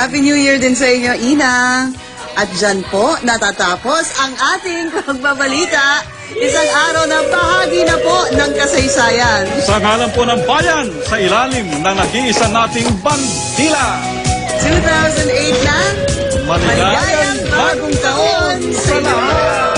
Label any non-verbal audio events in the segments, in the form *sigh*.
Happy New Year din sa inyo, Ina! At dyan po, natatapos ang ating *laughs* pagbabalita. Isang araw na bahagi na po ng kasaysayan. Sa ngalan po ng bayan, sa ilalim ng nag-iisa nating bandila. 2008 na, maligayang bagong taon sa lahat!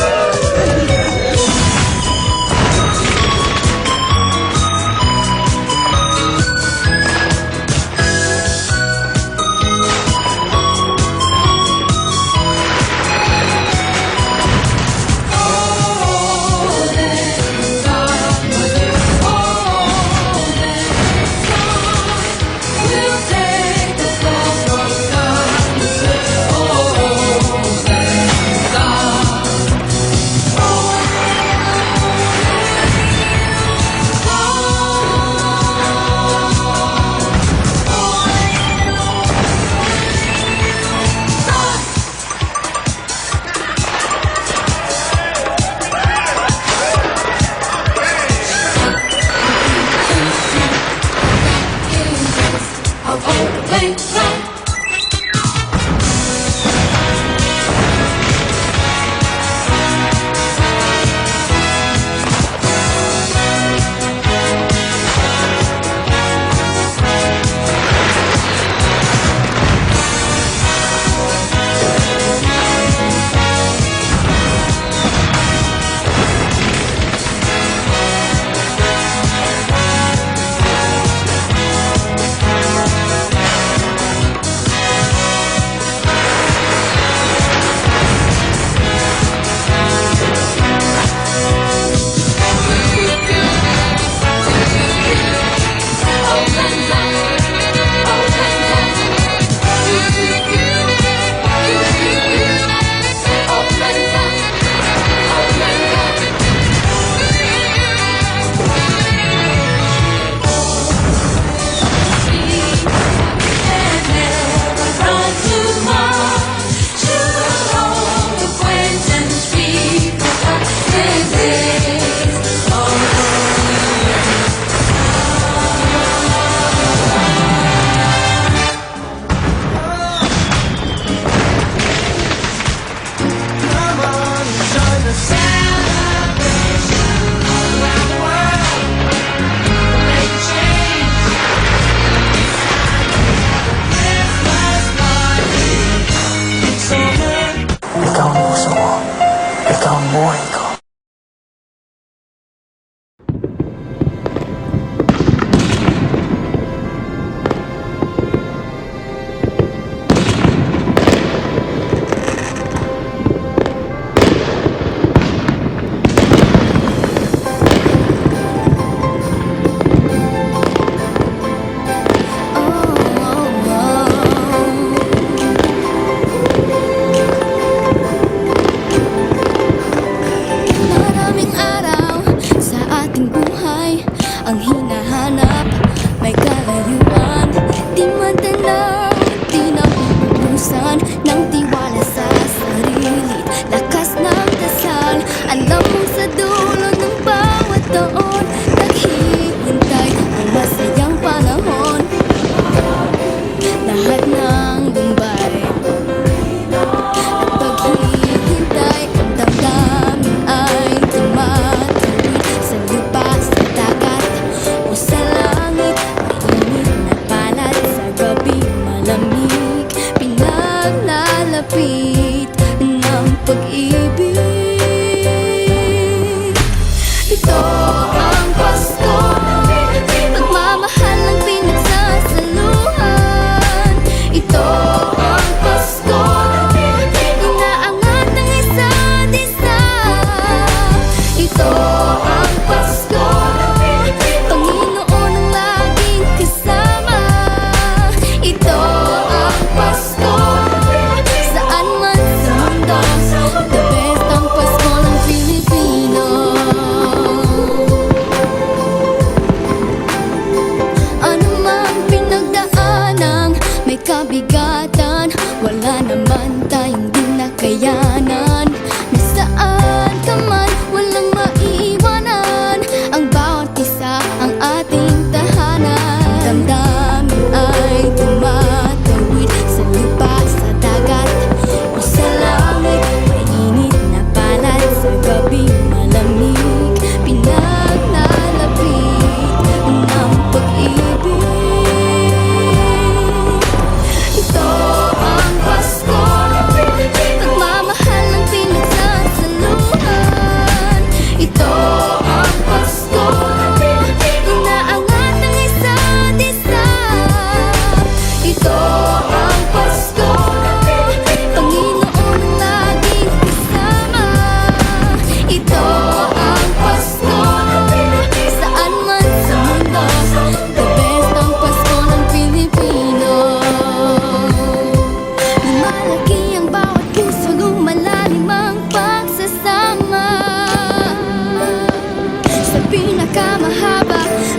boy.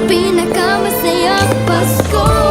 Pinakamasaya Pasko.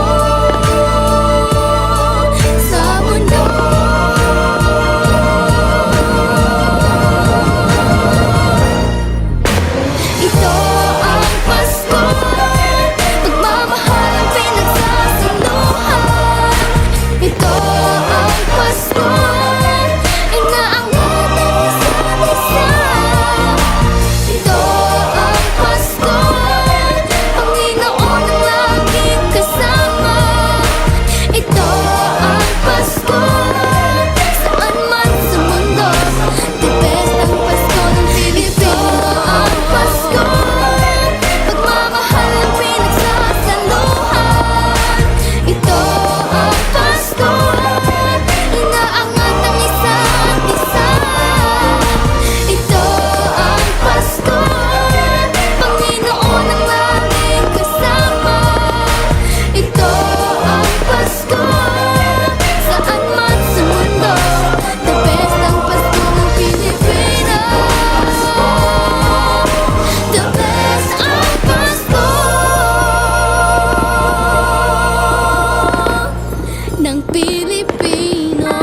Pilipino Isang